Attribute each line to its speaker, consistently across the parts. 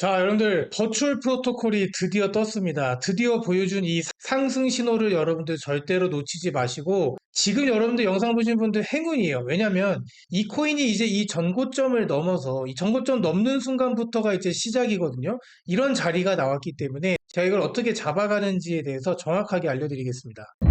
Speaker 1: 자, 여러분들, 버추얼 프로토콜이 드디어 떴습니다. 드디어 보여준 이 상승 신호를 여러분들 절대로 놓치지 마시고, 지금 여러분들 영상 보시는 분들 행운이에요. 왜냐면, 이 코인이 이제 이 전고점을 넘어서, 이 전고점 넘는 순간부터가 이제 시작이거든요. 이런 자리가 나왔기 때문에, 제가 이걸 어떻게 잡아가는지에 대해서 정확하게 알려드리겠습니다.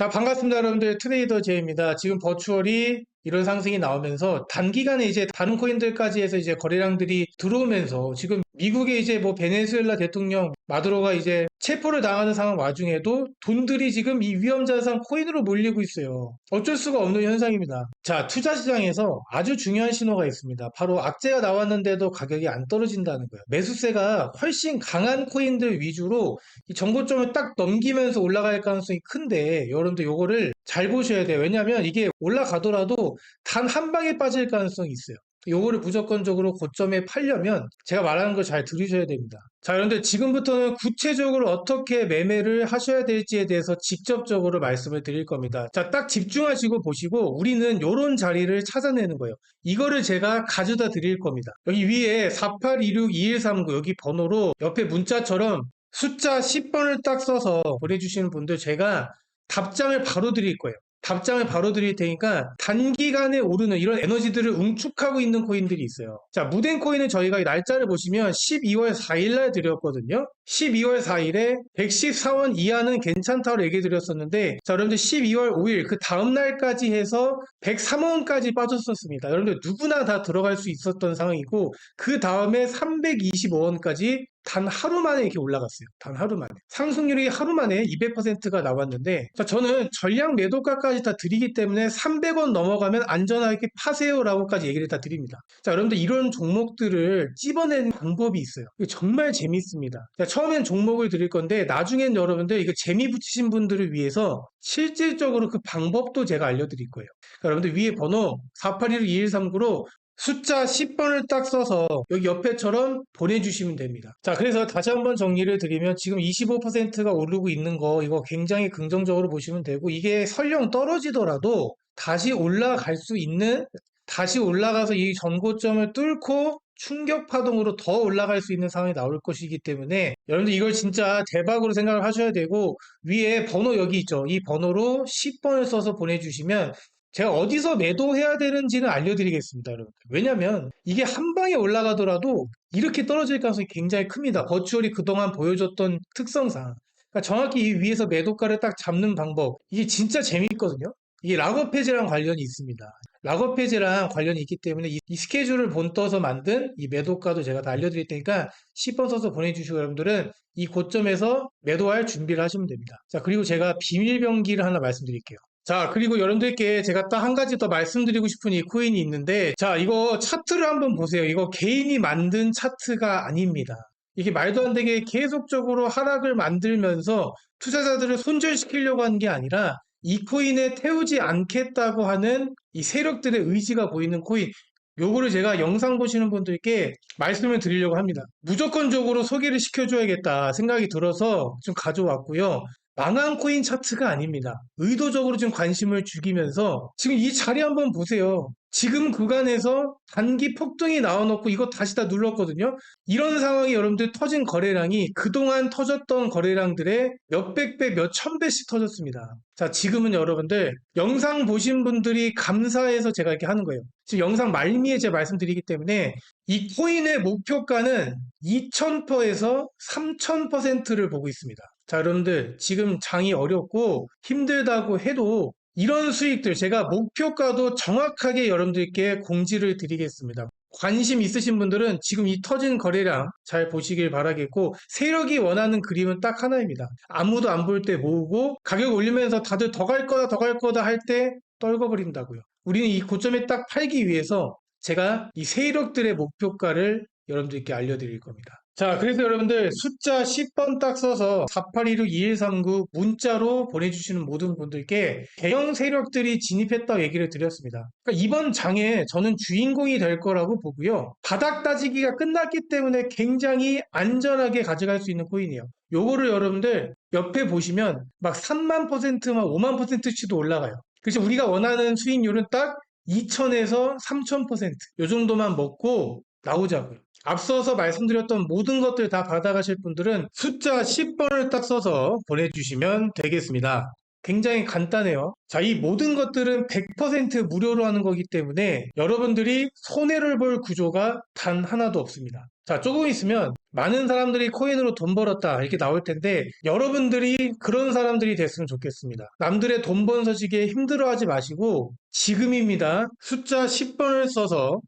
Speaker 1: 자, 반갑습니다, 여러분들. 트레이더 제입니다. 지금 버추얼이 이런 상승이 나오면서 단기간에 이제 다른 코인들까지 해서 이제 거래량들이 들어오면서 지금 미국의 이제 뭐 베네수엘라 대통령 마두로가 이제 체포를 당하는 상황 와중에도 돈들이 지금 이 위험 자산 코인으로 몰리고 있어요. 어쩔 수가 없는 현상입니다. 자, 투자 시장에서 아주 중요한 신호가 있습니다. 바로 악재가 나왔는데도 가격이 안 떨어진다는 거예요. 매수세가 훨씬 강한 코인들 위주로 이 정고점을 딱 넘기면서 올라갈 가능성이 큰데 여러분들 요거를 잘 보셔야 돼요. 왜냐하면 이게 올라가더라도 단 한 방에 빠질 가능성이 있어요. 요거를 무조건적으로 고점에 팔려면 제가 말하는 걸 잘 들으셔야 됩니다. 자, 그런데 지금부터는 구체적으로 어떻게 매매를 하셔야 될지에 대해서 직접적으로 말씀을 드릴 겁니다. 자, 딱 집중하시고 보시고 우리는 요런 자리를 찾아내는 거예요. 이거를 제가 가져다 드릴 겁니다. 여기 위에 48262139 여기 번호로 옆에 문자처럼 숫자 10번을 딱 써서 보내주시는 분들 제가 답장을 바로 드릴 거예요. 답장을 바로 드릴 테니까 단기간에 오르는 이런 에너지들을 응축하고 있는 코인들이 있어요. 자, 무덴 코인은 저희가 이 날짜를 보시면 12월 4일 날 드렸거든요. 12월 4일에 114원 이하는 괜찮다고 얘기 드렸었는데, 자, 여러분들 12월 5일 그 다음 날까지 해서 103원까지 빠졌었습니다. 여러분들 누구나 다 들어갈 수 있었던 상황이고, 그 다음에 325원까지 단 하루 만에 이렇게 올라갔어요. 단 하루 만에. 상승률이 하루 만에 200%가 나왔는데, 자, 저는 전량 매도가까지 다 드리기 때문에 300원 넘어가면 안전하게 파세요라고까지 얘기를 다 드립니다. 자, 여러분들 이런 종목들을 찝어내는 방법이 있어요. 정말 재밌습니다. 자, 처음엔 종목을 드릴 건데, 나중엔 여러분들 이거 재미 붙이신 분들을 위해서 실질적으로 그 방법도 제가 알려드릴 거예요. 자, 여러분들 위에 번호 481-2139로 숫자 10번을 딱 써서 여기 옆에처럼 보내주시면 됩니다. 자, 그래서 다시 한번 정리를 드리면 지금 25%가 오르고 있는 거 이거 굉장히 긍정적으로 보시면 되고 이게 설령 떨어지더라도 다시 올라갈 수 있는 다시 올라가서 이 전고점을 뚫고 충격 파동으로 더 올라갈 수 있는 상황이 나올 것이기 때문에 여러분들 이걸 진짜 대박으로 생각을 하셔야 되고 위에 번호 여기 있죠. 이 번호로 10번을 써서 보내주시면 제가 어디서 매도해야 되는지는 알려드리겠습니다, 여러분. 왜냐면 이게 한 방에 올라가더라도 이렇게 떨어질 가능성이 굉장히 큽니다. 버추얼이 그동안 보여줬던 특성상. 그러니까 정확히 이 위에서 매도가를 딱 잡는 방법. 이게 진짜 재미있거든요. 이게 락업 해제랑 관련이 있습니다. 락업 해제랑 관련이 있기 때문에 이, 이 스케줄을 본떠서 만든 이 매도가도 제가 다 알려드릴 테니까 10번 써서 보내주시고 여러분들은 이 고점에서 매도할 준비를 하시면 됩니다. 자, 그리고 제가 비밀병기를 하나 말씀드릴게요. 자, 그리고 여러분들께 제가 딱 한 가지 더 말씀드리고 싶은 이 코인이 있는데, 자, 이거 차트를 한번 보세요. 이거 개인이 만든 차트가 아닙니다. 이게 말도 안 되게 계속적으로 하락을 만들면서 투자자들을 손절시키려고 하는 게 아니라 이 코인에 태우지 않겠다고 하는 이 세력들의 의지가 보이는 코인, 요거를 제가 영상 보시는 분들께 말씀을 드리려고 합니다. 무조건적으로 소개를 시켜줘야겠다 생각이 들어서 좀 가져왔고요. 망한 코인 차트가 아닙니다. 의도적으로 지금 관심을 죽이면서 지금 이 자리 한번 보세요. 지금 구간에서 단기 폭등이 나와놓고 이거 다시 다 눌렀거든요. 이런 상황이 여러분들 터진 거래량이 그동안 터졌던 거래량들의 몇백 배, 몇천 배씩 터졌습니다. 자, 지금은 여러분들 영상 보신 분들이 감사해서 제가 이렇게 하는 거예요. 지금 영상 말미에 제가 말씀드리기 때문에 이 코인의 목표가는 2000%에서 3000%를 보고 있습니다. 자, 여러분들 지금 장이 어렵고 힘들다고 해도 이런 수익들 제가 목표가도 정확하게 여러분들께 공지를 드리겠습니다. 관심 있으신 분들은 지금 이 터진 거래량 잘 보시길 바라겠고 세력이 원하는 그림은 딱 하나입니다. 아무도 안 볼 때 모으고 가격 올리면서 다들 더 갈 거다 더 갈 거다 할 때 떨궈버린다고요. 우리는 이 고점에 딱 팔기 위해서 제가 이 세력들의 목표가를 여러분들께 알려드릴 겁니다. 자, 그래서 여러분들 숫자 10번 딱 써서 4816-2139 문자로 보내주시는 모든 분들께 대형 세력들이 진입했다고 얘기를 드렸습니다. 그러니까 이번 장에 저는 주인공이 될 거라고 보고요. 바닥 따지기가 끝났기 때문에 굉장히 안전하게 가져갈 수 있는 코인이에요. 요거를 여러분들 옆에 보시면 막 3만 퍼센트, 막 5만 퍼센트치도 올라가요. 그래서 우리가 원하는 수익률은 딱 2,000에서 3,000%. 요 정도만 먹고 나오자고요. 앞서서 말씀드렸던 모든 것들 다 받아가실 분들은 숫자 10번을 딱 써서 보내주시면 되겠습니다. 굉장히 간단해요. 자, 이 모든 것들은 100% 무료로 하는 거기 때문에 여러분들이 손해를 볼 구조가 단 하나도 없습니다. 자, 조금 있으면 많은 사람들이 코인으로 돈 벌었다 이렇게 나올 텐데 여러분들이 그런 사람들이 됐으면 좋겠습니다. 남들의 돈번 서지게 힘들어하지 마시고 지금입니다. 숫자 10번을 써서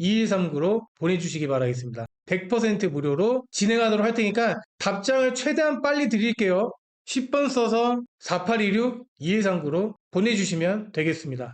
Speaker 1: 4816-2139로 보내주시기 바라겠습니다. 100% 무료로 진행하도록 할 테니까 답장을 최대한 빨리 드릴게요. 10번 써서 4816-2139로 보내주시면 되겠습니다.